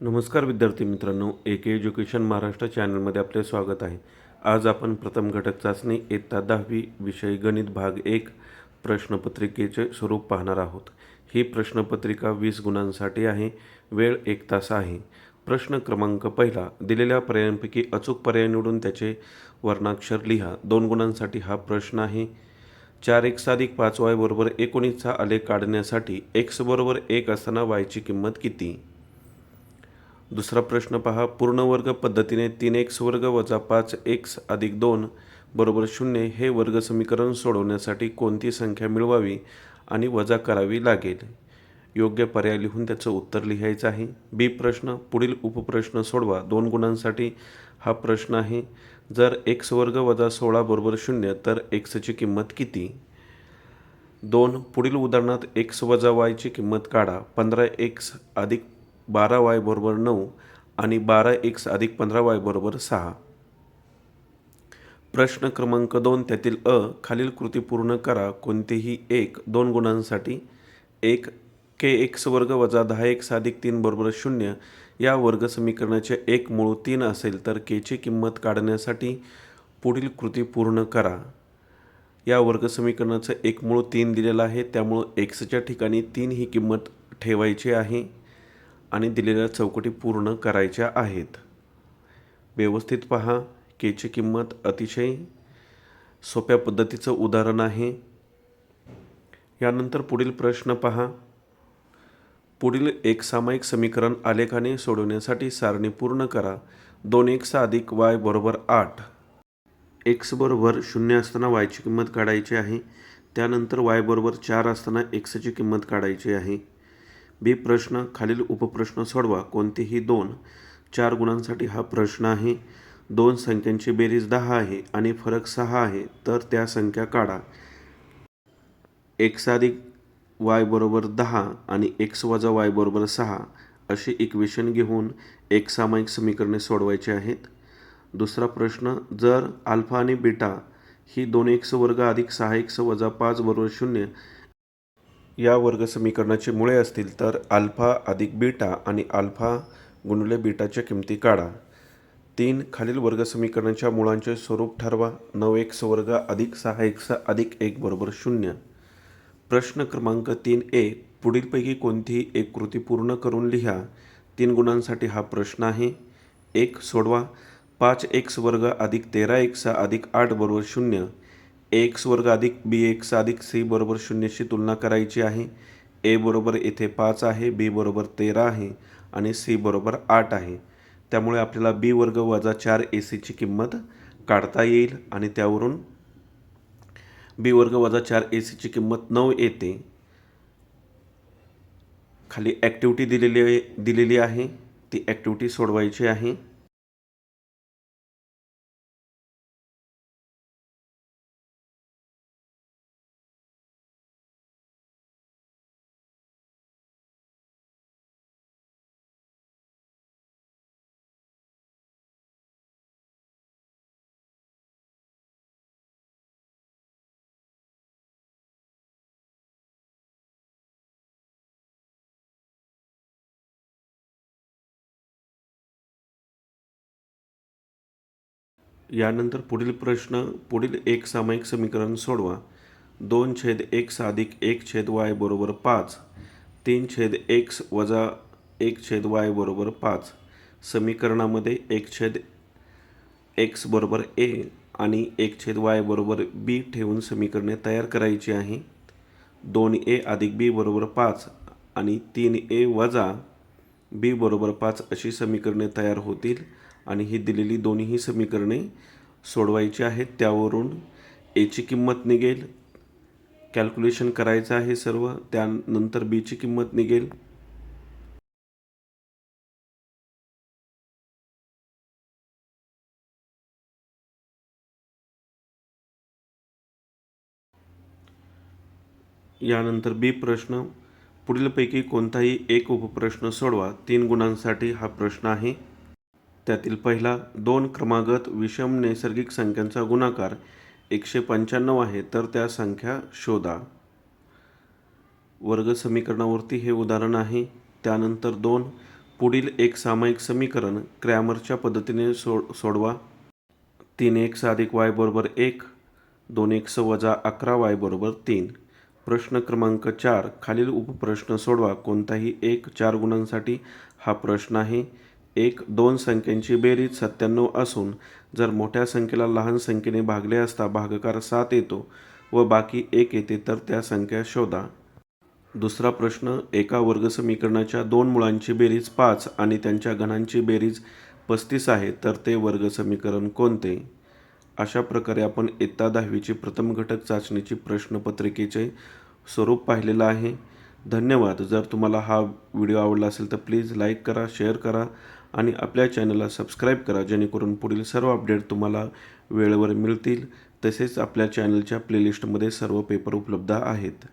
नमस्कार विद्यार्थी मित्रांनो ए के एज्युकेशन महाराष्ट्र चॅनलमध्ये आपले स्वागत आहे. आज आपण प्रथम घटक चाचणी इयत्ता दहावी विषय गणित भाग एक प्रश्नपत्रिकेचे स्वरूप पाहणार आहोत. ही प्रश्नपत्रिका वीस गुणांसाठी आहे वेळ एक तास आहे. प्रश्न क्रमांक पहिला दिलेल्या पर्यायांपैकी अचूक पर्याय निवडून त्याचे वर्णाक्षर लिहा. दोन गुणांसाठी हा प्रश्न आहे. चार एक साधिक पाच वाय बरोबर एकोणीसचा आलेख काढण्यासाठी एक्स बरोबर एक असताना वायची किंमत किती? दुसरा प्रश्न पहा. पूर्ण वर्ग पद्धतीने तीन एक्स वर्ग वजा पाच एक्स अधिक दोन बरोबर शून्य हे वर्ग समीकरण सोडवण्यासाठी कोणती संख्या मिळवावी आणि वजा करावी लागेल? योग्य पर्याय लिहून त्याचं उत्तर लिहायचं आहे. बी प्रश्न पुढील उपप्रश्न सोडवा. दोन गुणांसाठी हा प्रश्न आहे. जर एक्स वर्ग वजा सोळा बरोबर शून्य तर एक्सची किंमत किती? दोन पुढील उदाहरणात एक्स वजा वायची किंमत काढा. पंधरा एक्स अधिक बारा वाय बरोबर नऊ आणि बारा एक्स अधिक पंधरा वाय बरोबर सहा. प्रश्न क्रमांक दोन त्यातील अ खालील कृती पूर्ण करा. कोणतेही एक दोन गुणांसाठी एक के एक्स वर्ग वजा दहा एक्स अधिक तीन बरोबर शून्य या वर्ग समीकरणाचे एक मूळ तीन असेल तर केची किंमत काढण्यासाठी पुढील कृती पूर्ण करा. या वर्ग समीकरणाचं एक मूळ तीन दिलेलं आहे. त्यामुळं एक्सच्या ठिकाणी तीन ही किंमत ठेवायची आहे. आणि दिलेल्या चौकटी पूर्ण करायच्या आहेत. व्यवस्थित पहा केची किंमत अतिशय सोप्या पद्धतीचं उदाहरण आहे. यानंतर पुढील प्रश्न पहा. पुढील एक सामायिक समीकरण आलेखाने सोडवण्यासाठी सारणी पूर्ण करा. दोन एक्स अधिक वाय बरोबर आठ. एक्स बरोबर शून्य असताना वायची किंमत काढायची आहे. त्यानंतर वाय बरोबर चार असताना एक्सची किंमत काढायची आहे. बी प्रश्न खालील उपप्रश्न सोडवा. कोणतेही दोन चार गुणांसाठी हा प्रश्न आहे. दोन संख्यांची बेरीज दहा आहे आणि फरक सहा आहे तर त्या संख्या काढा. एक्स अधिक वाय बरोबर दहा आणि एक्स वजा वाय बरोबर सहा अशी इक्वेशन घेऊन एक सामायिक समीकरणे सोडवायची आहेत. दुसरा प्रश्न जर अल्फा आणि बीटा ही दोन एक्स वर्ग अधिक सहा एक्स वजा पाच बरोबर शून्य या वर्ग समीकरणाची मुळे असतील तर अल्फा अधिक बीटा आणि अल्फा गुणले बीटाच्या किमती काढा. तीन खालील वर्ग समीकरणाच्या मुळांचे स्वरूप ठरवा. नऊ एक्स वर्ग अधिक सहा एक्स अधिक एक बरोबर शून्य. प्रश्न क्रमांक तीन ए पुढीलपैकी कोणतीही एक कृती पूर्ण करून लिहा. तीन गुणांसाठी हा प्रश्न आहे. एक सोडवा. पाच एक्स वर्ग अधिक तेरा एक्स अधिक आठ बरोबर शून्य. एक्स वर्ग अधिक बी एक्स अधिक सी बरोबर शून्यशी तुलना करायची आहे. ए बरोबर येथे पाच आहे बी बरोबर तेरा आहे आणि सी बरोबर आठ आहे. त्यामुळे आपल्याला बी वर्ग वजा चार ए सीची किंमत काढता येईल आणि त्यावरून बी वर्ग वजा चार ए सीची किंमत नऊ येते. खाली ॲक्टिव्हिटी दिलेली दिलेली आहे. ती ॲक्टिव्हिटी सोडवायची आहे. यानंतर पुढील प्रश्न पुढील एक सामायिक समीकरण सोडवा. दोन छेद एक्स अधिक एक छेद वाय बरोबर पाच. तीन छेद एक्स वजा एक छेद वाय बरोबर पाच. समीकरणामध्ये एक छेद एक्स बरोबर ए आणि एक छेद वाय बरोबर बी ठेवून समीकरणे तयार करायची आहे. दोन ए अधिक बी बरोबर पाच आणि तीन ए वजा बी बरोबर पाच अशी समीकरणे तयार होतील. आणि ही दिलेली दोन्हीही समीकरणे सोडवायची आहेत. त्यावरून एची किंमत निघेल. कॅल्क्युलेशन करायचं आहे सर्व. त्यानंतर बीची किंमत निघेल. यानंतर बी प्रश्न. पुढीलपैकी कोणताही एक उपप्रश्न सोडवा. तीन गुणांसाठी हा प्रश्न आहे. त्यातील पहिला दोन क्रमागत विषम नैसर्गिक संख्यांचा गुणाकार एकशे पंच्याण्णव आहे तर त्या संख्या शोधा. वर्ग समीकरणावरती हे उदाहरण आहे. त्यानंतर दोन पुढील एक सामायिक समीकरण क्रॅमरच्या पद्धतीने सोड सोडवा. तीन एक साधिक वाय बरोबर एक दोन एक्स वजा अकरा वाय बरोबर तीन. प्रश्न क्रमांक चार खालील उपप्रश्न सोडवा. कोणताही एक चार गुणांसाठी हा प्रश्न आहे. एक दोन संख्यांची बेरीज सत्त्याण्णव असून जर मोठ्या संख्येला लहान संख्येने भागले असता भागाकार सात येतो व बाकी एक येते तर त्या संख्या शोधा. दुसरा प्रश्न एका वर्गसमीकरणाच्या दोन मुळांची बेरीज पाच आणि त्यांच्या घनांची बेरीज पस्तीस आहे तर ते वर्गसमीकरण कोणते? अशा प्रकारे आपण इयत्ता दहावीची प्रथम घटक चाचणीची प्रश्नपत्रिकेचे स्वरूप पाहिलेलं आहे. धन्यवाद. जर तुम्हाला हा व्हिडिओ आवडला असेल तर प्लीज लाईक करा शेअर करा आणि आपल्या चॅनलला सबस्क्राईब करा जेणेकरून पुढील सर्व अपडेट तुम्हाला वेळेवर मिळतील. तसेच आपल्या चॅनलच्या प्लेलिस्टमध्ये सर्व पेपर उपलब्ध आहेत.